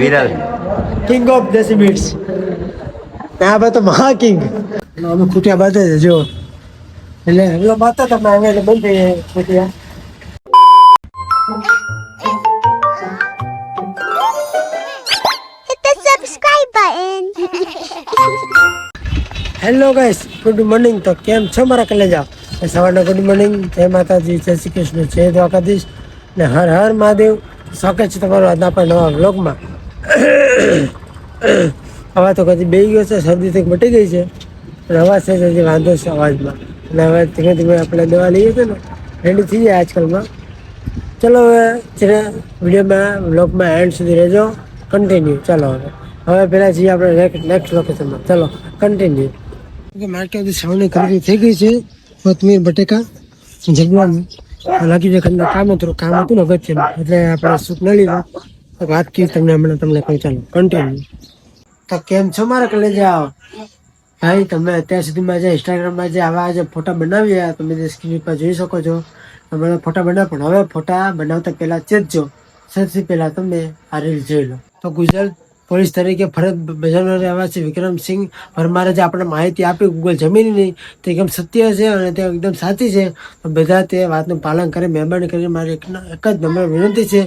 Viral king of desi beats પર તો મહા કિંગ અમે ખૂટ્યા બાજે જ જો એટલે એટલે બાતા તમે આવે એટલે બંધ થઈ જાય ખૂટ્યા. હેલો ગાઈસ ગુડ મોર્નિંગ તો કેમ છો મારા કલેજા? સવારના ગુડ મોર્નિંગ જય માતાજી જય શ્રી કૃષ્ણ જય દ્વારકાધીશ. ને હર હર મહાદેવ. સ્વાગત છે તમારું આજના આપણા નવા વ્લોગમાં. હવા તો કદી બે ગયો છે, શરદી થઈ મટી ગઈ છે. પણ અવાજ છે હજી વાંધો છે અવાજમાં. અને હવે ધીમે ધીમે આપણે દવા લઈએ છીએ ને રેડી થઈ જાય આજકાલમાં. ચલો હવે જેને વિડીયોમાં, વ્લોગમાં એન્ડ સુધી રહેજો. કન્ટિન્યુ ચાલો હવે. હવે પહેલાં જઈએ આપણે નેક્સ્ટ લોકેશનમાં ચલો કન્ટિન્યુ માર્કેટ સાવની ખરીદી થઈ ગઈ છે, કોથમીર, બટેકા, જગવાન. લાગી છે ઘરના કામ હતું કામ હતું ને અગત્યનું એટલે આપણે સૂપ ન લીધા. વાત કરી તમને હમણાં તમને કહી ચાલો. કન્ટિન્યુ તો કેમ છો મારા કલેજા ભાઈ, તમે અત્યાર સુધીમાં જે ઇન્સ્ટાગ્રામમાં જે આવા જે ફોટા બનાવ્યા, તમે જે સ્ક્રીન પર જોઈ શકો છો. તમે ફોટા બનાવ, પણ હવે ફોટા બનાવતા પહેલા ચેતજો સૌથી પહેલા તમે આ રીલ જોઈ લો. તો ગુજરાત પોલીસ તરીકે ફરજ બજાવનાર રહેવાસી વિક્રમસિંહ પરમારે જે આપણે માહિતી આપી ગૂગલ જમીનની, તે એકદમ સત્ય છે અને તે એકદમ સાચી છે. બધા તે વાતનું પાલન કરે, મહેરબાની કરીને મારી એક એક જ નમ્ર વિનંતી છે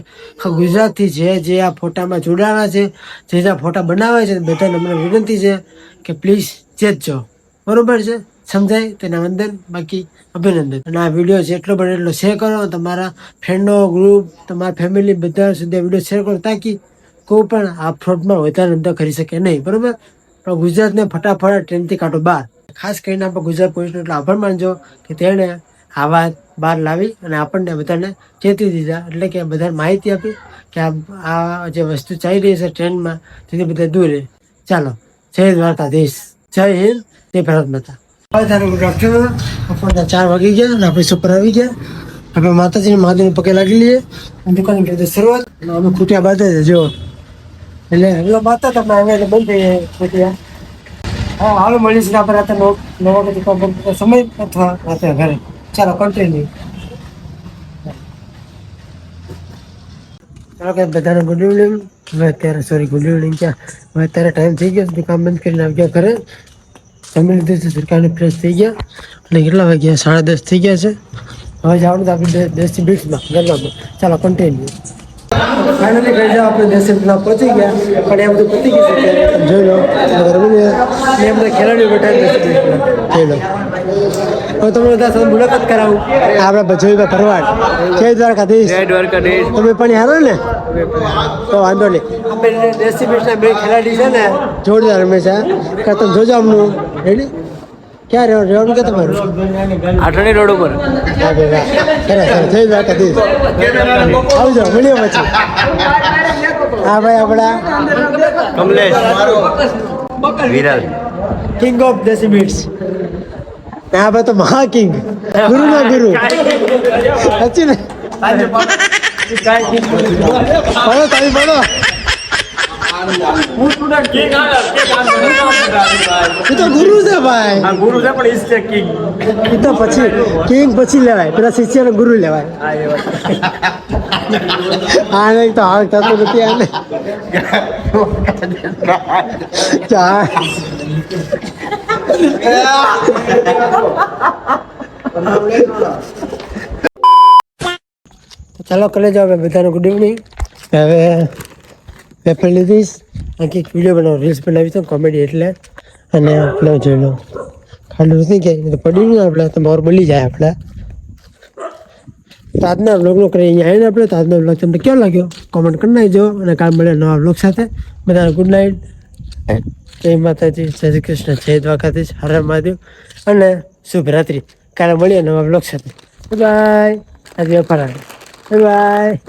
ગુજરાતથી જે જે આ ફોટામાં જોડાણા છે, જે જે ફોટા બનાવે છે, બધા નમ્ર વિનંતી છે કે પ્લીઝ ચેતજો બરોબર છે? સમજાય? તેના વંદન. બાકી અભિનંદન. અને આ વીડિયો જેટલો બને એટલો શેર કરો. તમારા ફ્રેન્ડો ગ્રુપ તમારા ફેમિલી બધા સુધી વીડિયો શેર કરો. તાકી કોઈ પણ આ ફ્રોડમાં વધારે ધંધો કરી શકે નહીં, બરોબર? પણ ગુજરાતને ફટાફટ ટ્રેનથી કાઢો બહાર. ખાસ કરીને આપણે ગુજરાત પોલીસનો એટલો આભાર માનજો કે તેણે આ વાત બહાર લાવી અને આપણને બધાને ચેતી દીધા. એટલે કે બધાને માહિતી આપી કે આ જે વસ્તુ ચાલી રહી છે ટ્રેનમાં, તેથી બધા દૂર રહે. ચાલો, જય દ્વારકાધીશ. જય હિન્દ, જય ભારત માતા. બપોરના ચાર વાગી ગયા અને આપણે સુપર આવી ગયા. આપણે માતાજીને મહાદેવને પગે લાગી લઈએ. દુકાન કરી શરૂઆત. અમે ખૂટ્યા બાદ જો એટલે એમનો માતા, તમે આવે એટલે બંધ થઈ ખૂટ્યા હા, હાલો મળીશું આપણે રાતે નવ નવ વાગે દુકાન સમય અથવા રાતે ઘરે ચાલો કન્ટિન્યુ ચાલો કે બધાને ગુડ ઇવનિંગ હવે અત્યારે સોરી ગુડ ઇવનિંગ ક્યાં? હવે અત્યારે ટાઈમ થઈ ગયો કામ બંધ કરીને આવી ગયા ઘરે. જમી લીધું છે, સરકારને ફ્રેશ થઈ ગયા. અને કેટલા વાગ્યા સાડા દસ થઈ ગયા છે. હવે જવાનું તો આપણે દે- દેશી બીટ્સમાં ગરબામાં. ચાલો કન્ટિન્યુ ફાઇનલી કહી જાઓ આપણે દેશી બીટમાં પહોંચી ગયા પણ એ બધું પતી ગયું છે જોઈ લો રમીને એ બધા ખેલાડીઓ બેઠા દેશી જોઈ લો. હું તમને બધા સાથે મુલાકાત કરાવું. આપણે ભજોઈભાઈ ભરવાડ. જય દ્વારકાધીશ. જય દ્વારકાધીશ. તમે પણ હારો ને? તો વાંધો નહીં. આપણે દેશી બે ખેલાડી છે ને જોરદાર રમે છે. તમે જોજો અમનું. રેડી ક્યાં રહેવાનું? રહેવાનું કે તમારું? આઠણી રોડ ઉપર. સરસ સરસ જય દ્વારકાધીશ આવજો મળીએ પછી. હા ભાઈ આપણા Kamlesh Viral. King of desi beats ભાઈ તો મહા કિંગ ગુરુ. ના ગુરુ સાચી ને? તો ગુરુ છે ભાઈ. ગુરુ છે પણ ઈસ કિંગ એ તો પછી કિંગ પછી લેવાય. પેલા શિષ્યને ગુરુ લેવાય. હા નહીં તો હાલ થતું નથી આને. ચા ચાલો કલે જાઓ બધાને ગુડ ઇવનિંગ હવે પેપર લીધીશ આખી વીડિયો બનાવો રીલ્સ બનાવી તો કોમેડી એટલે. અને આપણે જોઈ લો. ખાલી નથી કે પડી નહીં આપણે, તો મોર બોલી જાય આપણે. તો આજના બ્લોગનો કરી અહીંયા આવીને આપણે તો આજનો બ્લોગ તમને કેવો લાગ્યો? કોમેન્ટ કરી નાખજો અને કાલ મળે નવા બ્લોગ સાથે. બધાને ગુડ નાઇટ જય માતાજી, જય શ્રી કૃષ્ણ, જય દ્વારકાધીશ. હરે મહાદેવ. અને શુભ રાત્રિ. કાલે મળીએ નવા બ્લોગ સાથે. બાય આજે ફરાય બાય